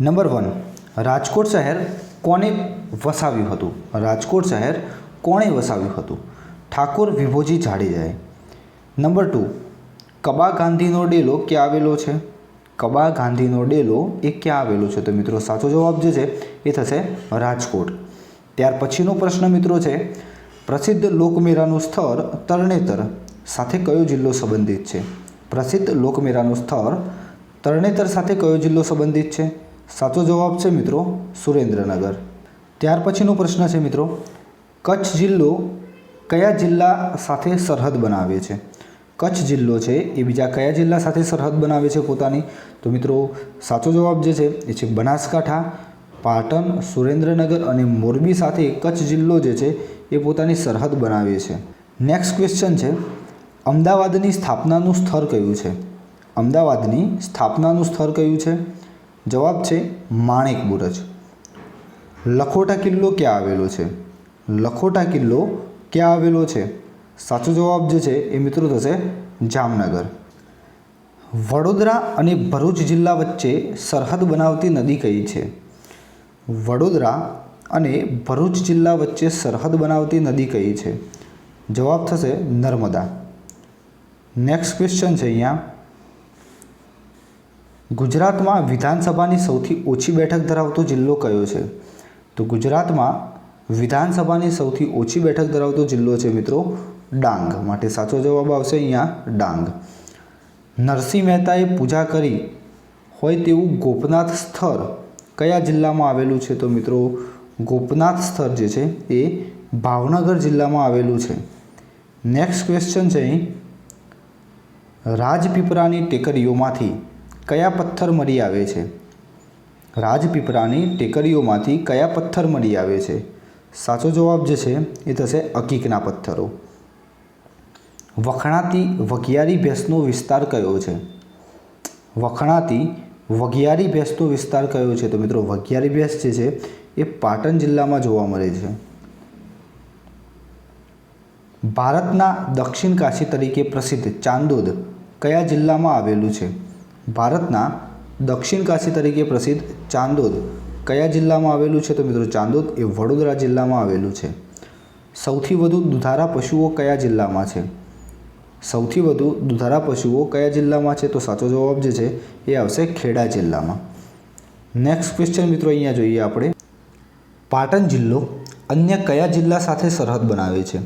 Number one, Rajkot શહેર કોને વસાવ્યું હતું? રાજકોટ શહેર કોણે વસાવ્યું હતું? ઠાકોર વિભોજી જાડેજાએ. નંબર ટુ, કબા ગાંધીનો ડેલો ક્યાં આવેલો છે? કબા ગાંધીનો ડેલો એ ક્યાં આવેલો છે? તો મિત્રો સાચો જવાબ જે છે એ થશે રાજકોટ. ત્યાર પછીનો પ્રશ્ન મિત્રો છે, પ્રસિદ્ધ લોકમેળાનું સ્થળ તરણેતર, સાથે કયો જિલ્લો સંબંધિત છે? પ્રસિદ્ધ લોકમેળાનું સ્થળ તરણેતર સાથે કયો જિલ્લો સંબંધિત છે? સાચો જવાબ છે મિત્રો સુરેન્દ્રનગર. ત્યાર પછીનો પ્રશ્ન છે મિત્રો, કચ્છ જિલ્લો કયા જિલ્લા સાથે સરહદ બનાવે છે? કચ્છ જિલ્લો છે એ બીજા કયા જિલ્લા સાથે સરહદ બનાવે છે પોતાની? તો મિત્રો, સાચો જવાબ જે છે એ છે બનાસકાંઠા, પાટણ, સુરેન્દ્રનગર અને મોરબી સાથે કચ્છ જિલ્લો જે છે એ પોતાની સરહદ બનાવે છે. નેક્સ્ટ ક્વેશ્ચન છે, અમદાવાદની સ્થાપનાનું સ્થળ કયું છે? અમદાવાદની સ્થાપનાનું સ્થળ કયું છે? જવાબ છે માણેક બુરજ. લખોટા કિલ્લો ક્યાં આવેલો છે? લખોટા કિલ્લો ક્યાં આવેલો છે? સાચો જવાબ જે છે એ મિત્રો થશે જામનગર. વડોદરા અને ભરૂચ જિલ્લા વચ્ચે સરહદ બનાવતી નદી કઈ છે? વડોદરા અને ભરૂચ જિલ્લા વચ્ચે સરહદ બનાવતી નદી કઈ છે? જવાબ થશે નર્મદા. નેક્સ્ટ ક્વેશ્ચન છે અહીંયા. ગુજરાતમાં વિધાનસભાની સૌથી ઓછી બેઠક ધરાવતો જિલ્લો કયો છે? તો ગુજરાતમાં વિધાનસભાની સૌથી ઓછી બેઠક ધરાવતો જિલ્લો છે મિત્રો ડાંગ. માટે સાચો જવાબ આવશે અહીંયા ડાંગ. નરસિંહ મહેતાએ પૂજા કરી હોય તેવું ગોપનાથ સ્થળ કયા જિલ્લામાં આવેલું છે? તો મિત્રો ગોપનાથ સ્થળ જે છે એ ભાવનગર જિલ્લામાં આવેલું છે. નેક્સ્ટ ક્વેશ્ચન છે રાજપીપળાની ટેકરીઓમાંથી કયા પથ્થર મળી આવે છે? રાજપીપળાની ટેકરીઓમાંથી કયા પથ્થર મળી આવે છે? સાચો જવાબ જે છે, એ થશે અકીકના પથ્થરો. વખણાતી વઘિયારી ભેંસનો વિસ્તાર કયો છે? વખણાતી વઘિયારી ભેંસનો વિસ્તાર કયો છે? તો મિત્રો, વઘિયારી ભેંસ જે છે, એ પાટણ જિલ્લામાં જોવા મળે છે. ભારતના દક્ષિણ કાશી તરીકે પ્રસિદ્ધ ચાંદોદ કયા જિલ્લામાં આવેલું છે? ભારતના દક્ષિણ કાશી તરીકે પ્રસિદ્ધ ચાંદોદ. કયા જિલ્લામાં આવેલું છે તો મિત્રો ચાંદોદ એ વડોદરા જિલ્લામાં આવેલું છે. સૌથી વધુ દુધારા પશુઓ કયા જિલ્લામાં છે? સૌથી વધુ દુધારા પશુઓ કયા જિલ્લામાં છે તો સાચો જવાબ જે છે એ આવશે ખેડા જિલ્લામાં. નેક્સ્ટ ક્વેશ્ચન મિત્રો અહીંયા જોઈએ આપણે. પાટણ જિલ્લો અન્ય કયા જિલ્લા સાથે સરહદ બનાવે છે?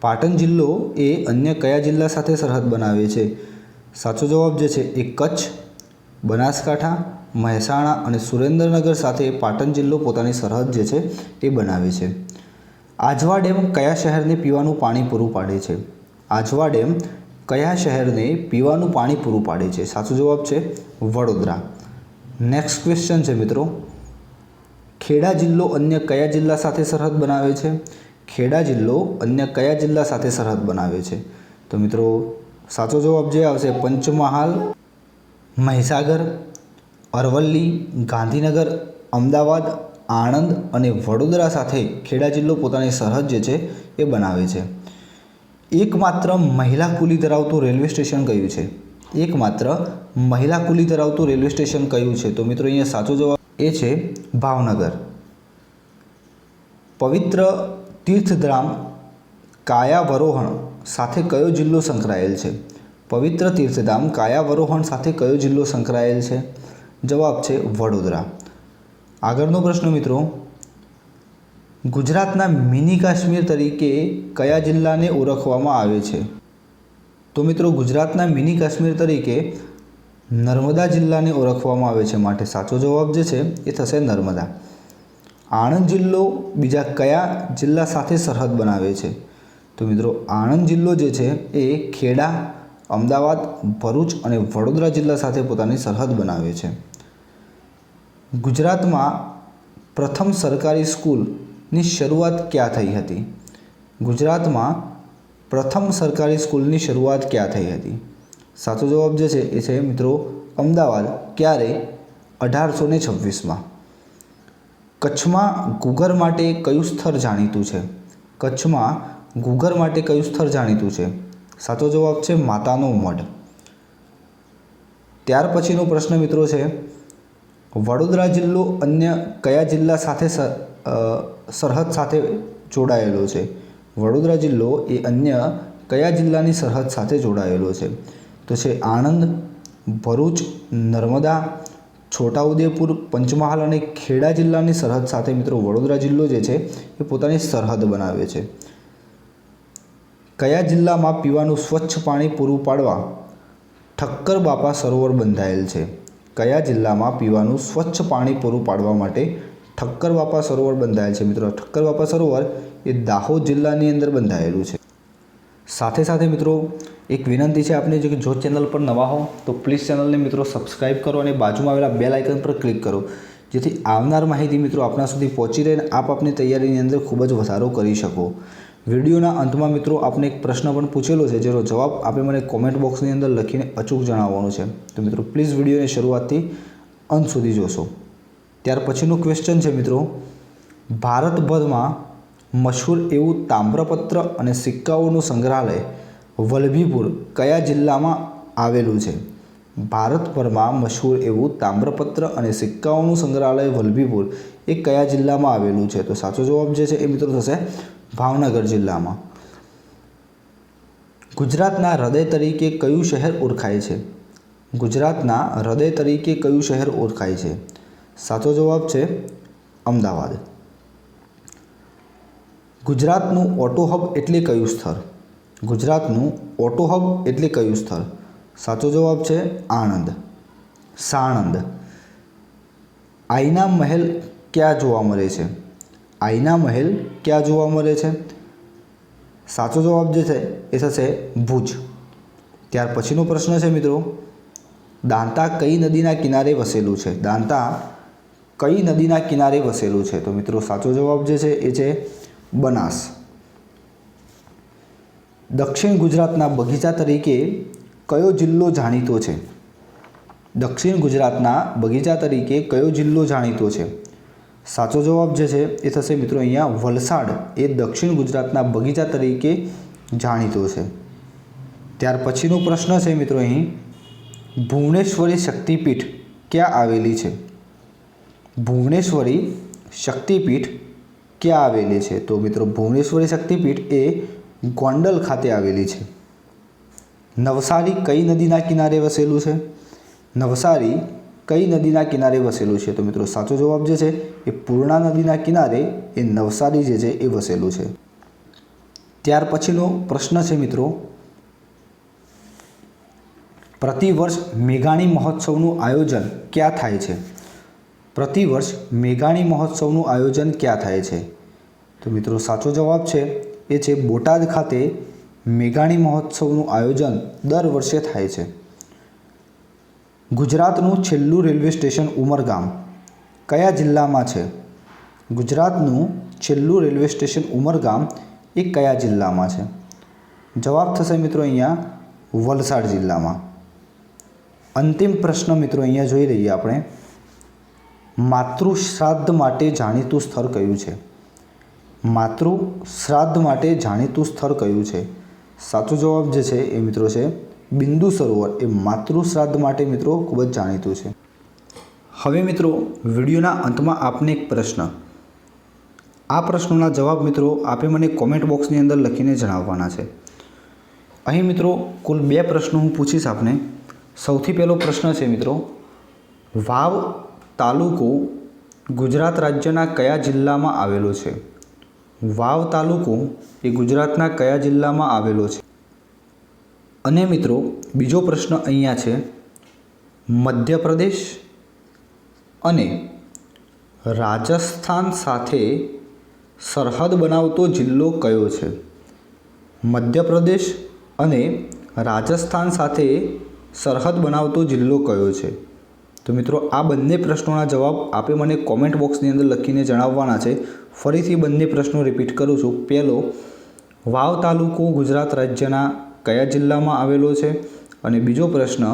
પાટણ જિલ્લો એ અન્ય કયા જિલ્લા સાથે સરહદ બનાવે છે? સાચો જવાબ જે છે એ કચ્છ, બનાસકાંઠા, મહેસાણા અને સુરેન્દ્રનગર સાથે પાટણ જિલ્લો પોતાની સરહદ જે છે એ બનાવે છે. આજવા ડેમ કયા શહેરને પીવાનું પાણી પૂરું પાડે છે? આજવા ડેમ કયા શહેરને પીવાનું પાણી પૂરું પાડે છે? સાચો જવાબ છે વડોદરા. નેક્સ્ટ ક્વેશ્ચન છે મિત્રો. ખેડા જિલ્લો અન્ય કયા જિલ્લા સાથે સરહદ બનાવે છે? ખેડા જિલ્લો અન્ય કયા જિલ્લા સાથે સરહદ બનાવે છે? તો મિત્રો સાચો જવાબ જે આવશે, પંચમહાલ, મહીસાગર, અરવલ્લી, ગાંધીનગર, અમદાવાદ, આણંદ અને વડોદરા સાથે ખેડા જિલ્લો પોતાની સરહદ જે છે એ બનાવે છે. એકમાત્ર મહિલા કુલી ધરાવતું રેલવે સ્ટેશન કયું છે? એકમાત્ર મહિલા કુલી ધરાવતું રેલવે સ્ટેશન કયું છે? તો મિત્રો અહીંયા સાચો જવાબ એ છે ભાવનગર. પવિત્ર તીર્થધામ કાયાવરોહણ સાથે કયો જિલ્લો સંકળાયેલ છે? પવિત્ર તીર્થધામ કાયાવરોહણ સાથે કયો જિલ્લો સંકળાયેલ છે? જવાબ છે વડોદરા. આગળનો પ્રશ્ન મિત્રો, ગુજરાતના મિની કાશ્મીર તરીકે કયા જિલ્લાને ઓળખવામાં આવે છે? તો મિત્રો, ગુજરાતના મિની કાશ્મીર તરીકે નર્મદા જિલ્લાને ઓળખવામાં આવે છે માટે સાચો જવાબ જે છે એ થશે નર્મદા. આણંદ જિલ્લો બીજા કયા જિલ્લા સાથે સરહદ બનાવે છે? તો મિત્રો, આણંદ જિલ્લો જે છે એ ખેડા, અમદાવાદ, ભરૂચ અને વડોદરા જિલ્લા સાથે પોતાની સરહદ બનાવે છે. ગુજરાતમાં પ્રથમ સરકારી સ્કૂલની શરૂઆત ક્યાં થઈ હતી? ગુજરાતમાં પ્રથમ સરકારી સ્કૂલની શરૂઆત ક્યાં થઈ હતી? સાચો જવાબ જે છે એ છે, મિત્રો, અમદાવાદ, ક્યારે? અઢારસો ને છવ્વીસમાં. કચ્છમાં ગુગર માટે કયું સ્થળ જાણીતું છે? કચ્છમાં ગુગર માટે કયું સ્થળ જાણીતું છે? સાચો જવાબ છે માતાનો મઢ. ત્યાર પછીનો પ્રશ્ન મિત્રો છે, વડોદરા જિલ્લો અન્ય કયા જિલ્લા સાથે સર- સરહદ સાથે જોડાયેલો છે? વડોદરા જિલ્લો એ અન્ય કયા જિલ્લાની સરહદ સાથે જોડાયેલો છે? તો છે આણંદ, ભરૂચ, નર્મદા, છોટાઉદેપુર, પંચમહાલ અને ખેડા જિલ્લાની સરહદ સાથે મિત્રો વડોદરા જિલ્લો જે છે એ પોતાની સરહદ બનાવે છે. કયા જિલ્લામાં પીવાનું સ્વચ્છ પાણી પૂરું પાડવા? ઠક્કર બાપા સરોવર બંધાયેલ છે. કયા જિલ્લામાં પીવાનું સ્વચ્છ પાણી પૂરું પાડવા માટે ઠક્કર બાપા સરોવર બંધાયેલ છે? મિત્રો, ઠક્કર બાપા સરોવર એ દાહોદ જિલ્લાની અંદર બંધાયેલું છે. સાથે સાથે મિત્રો, એક વિનંતી છે આપને, જો કે જો ચેનલ પર નવા હો, તો પ્લીઝ ચેનલને મિત્રો સબસ્ક્રાઇબ કરો અને બાજુમાં આવેલા બેલ આઇકન પર ક્લિક કરો. જેથી આવનાર માહિતી મિત્રો આપના સુધી પહોંચી રહે આપ આપની તૈયારીની અંદર ખૂબ જ વધારો કરી શકો. વિડીયોના અંતમાં મિત્રો આપને એક પ્રશ્ન પણ પૂછેલો છે, જેનો જવાબ આપે મને કોમેન્ટ બોક્સની અંદર લખીને અચૂક જણાવવાનો છે. તો મિત્રો પ્લીઝ વિડીયોની શરૂઆતથી અંત સુધી જોશો. ત્યાર પછીનું ક્વેશ્ચન છે મિત્રો, ભારતભરમાં મશહૂર એવું તામ્રપત્ર અને સિક્કાઓનું સંગ્રહાલય વલભીપુર કયા જિલ્લામાં આવેલું છે? ભારતભરમાં મશહૂર એવું તામ્રપત્ર અને સિક્કાઓનું સંગ્રહાલય વલભીપુર એ કયા જિલ્લામાં આવેલું છે? તો સાચો જવાબ જે છે એ મિત્રો થશે ભાવનગર જિલ્લામાં. ગુજરાતના હૃદય તરીકે કયું શહેર ઓળખાય છે? ગુજરાતના હૃદય તરીકે કયું શહેર ઓળખાય છે? સાચો જવાબ છે અમદાવાદ. ગુજરાતનું ઓટો હબ એટલે કયું સ્થળ? ગુજરાતનું ઓટો હબ એટલે કયું સ્થળ? સાચો જવાબ છે આણંદ. સાણંદ. આઈના મહેલ ક્યાં જોવા મળે છે? આઈના મહેલ ક્યાં જોવા મળે છે? સાચો જવાબ જે છે એ થશે ભુજ. ત્યાર પછીનો પ્રશ્ન છે મિત્રો, દાંતા કઈ નદીના કિનારે વસેલું છે? દાંતા કઈ નદીના કિનારે વસેલું છે? તો મિત્રો, સાચો જવાબ જે છે એ છે બનાસ. દક્ષિણ ગુજરાતના બગીચા તરીકે કયો જિલ્લો જાણીતો છે? દક્ષિણ ગુજરાતના બગીચા તરીકે કયો જિલ્લો જાણીતો છે? સાચો જવાબ જે છે એ થશે મિત્રો અહીંયા વલસાડ એ દક્ષિણ ગુજરાતના બગીચા તરીકે જાણીતો છે. ત્યાર પછીનો પ્રશ્ન છે મિત્રો અહીં, ભુવનેશ્વરી શક્તિપીઠ ક્યાં આવેલી છે? ભુવનેશ્વરી શક્તિપીઠ ક્યાં આવેલી છે? તો મિત્રો ભુવનેશ્વરી શક્તિપીઠ એ ગોંડલ ખાતે આવેલી છે. નવસારી કઈ નદીના કિનારે વસેલું છે? નવસારી કઈ નદીના કિનારે વસેલું છે? તો મિત્રો, સાચો જવાબ જે છે, એ પૂર્ણા નદીના કિનારે એ નવસારી જે છે, એ વસેલું છે. ત્યાર પછીનો પ્રશ્ન છે મિત્રો પ્રતિવર્ષ મેઘાણી મહોત્સવનું આયોજન ક્યાં થાય છે? પ્રતિવર્ષ મેઘાણી મહોત્સવનું આયોજન ક્યાં થાય છે? તો મિત્રો, સાચો જવાબ છે, એ છે બોટાદ ખાતે મેઘાણી મહોત્સવનું આયોજન દર વર્ષે થાય છે. ગુજરાતનું છેલ્લું રેલવે સ્ટેશન ઉમરગામ. કયા જિલ્લામાં છે? ગુજરાતનું છેલ્લું રેલવે સ્ટેશન ઉમરગામ એ કયા જિલ્લામાં છે? જવાબ થશે મિત્રો અહીંયા વલસાડ જિલ્લામાં. અંતિમ પ્રશ્ન મિત્રો અહીંયા જોઈ લઈએ આપણે. માતૃ શ્રાદ્ધ માટે જાણીતું સ્થળ કયું છે? માતૃ શ્રાદ્ધ માટે જાણીતું સ્થળ કયું છે? સાચો જવાબ જે છે એ મિત્રો છે બિંદુ સરોવર એ માતૃ શ્રાદ્ધ માટે મિત્રો ખૂબ જ જાણીતું છે. હવે મિત્રો, વિડીયોના અંતમાં આપને એક પ્રશ્ન. આ પ્રશ્નોના જવાબ મિત્રો આપે મને કોમેન્ટ બોક્સની અંદર લખીને જણાવવાના છે. અહીં મિત્રો, કુલ બે પ્રશ્નો હું પૂછીશ આપને. સૌથી પહેલો પ્રશ્ન છે મિત્રો, વાવ તાલુકો ગુજરાત રાજ્યના કયા જિલ્લામાં આવેલો છે? વાવ તાલુકો એ ગુજરાતના કયા જિલ્લામાં આવેલો છે? અને મિત્રો, બીજો પ્રશ્ન અહીંયા છે. મધ્યપ્રદેશ અને રાજસ્થાન સાથે સરહદ બનાવતો જિલ્લો કયો છે? મધ્યપ્રદેશ અને રાજસ્થાન સાથે સરહદ બનાવતો જિલ્લો કયો છે? તો મિત્રો, આ બંને પ્રશ્નોના જવાબ આપે મને કોમેન્ટ બોક્સની અંદર લખીને જણાવવાના છે. ફરીથી બંને પ્રશ્નો રિપીટ કરું છું. પહેલો, વાવ તાલુકો ગુજરાત રાજ્યના કયા જિલ્લામાં આવેલો છે? અને બીજો પ્રશ્ન,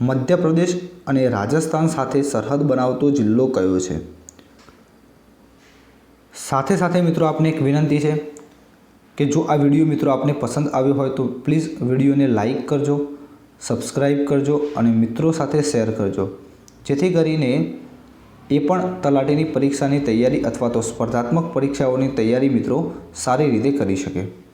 મધ્યપ્રદેશ અને રાજસ્થાન સાથે સરહદ બનાવતો જિલ્લો કયો છે? સાથે સાથે મિત્રો, આપને એક વિનંતી છે કે જો આ વીડિયો મિત્રો આપને પસંદ આવ્યો હોય તો પ્લીઝ વિડીયોને લાઇક કરજો સબસ્ક્રાઈબ કરજો અને મિત્રો સાથે શેર કરજો. જેથી કરીને એ પણ તલાટીની પરીક્ષાની તૈયારી અથવા તો સ્પર્ધાત્મક પરીક્ષાઓની તૈયારી મિત્રો સારી રીતે કરી શકે.